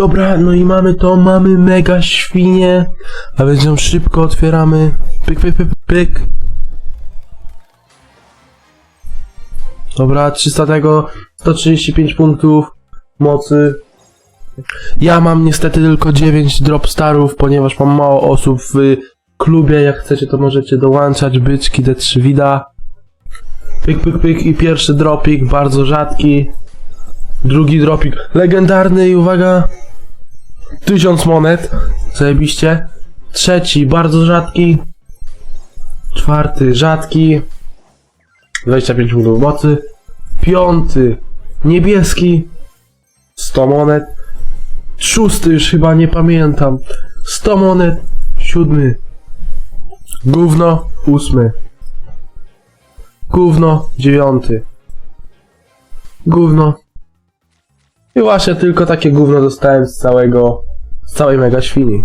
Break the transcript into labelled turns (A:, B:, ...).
A: Dobra, no i mamy to, mamy mega świnie. A więc ją szybko otwieramy. Pyk, pyk, pyk, pyk. Dobra, 300 tego, 135 punktów mocy. Ja mam niestety tylko 9 drop starów, ponieważ mam mało osób w klubie. Jak chcecie, to możecie dołączać. Byczki, D3 Wida. Pyk, pyk, pyk i pierwszy dropik, bardzo rzadki. Drugi dropik, legendarny i uwaga, 1000 monet, zajebiście. Trzeci, bardzo rzadki. Czwarty, rzadki. 25 punktów mocy. Piąty, niebieski. 100 monet. Szósty, już chyba nie pamiętam. 100 monet. Siódmy. Gówno. Ósmy. Gówno. Dziewiąty. Gówno. I właśnie tylko takie gówno dostałem z całego, całej mega świni.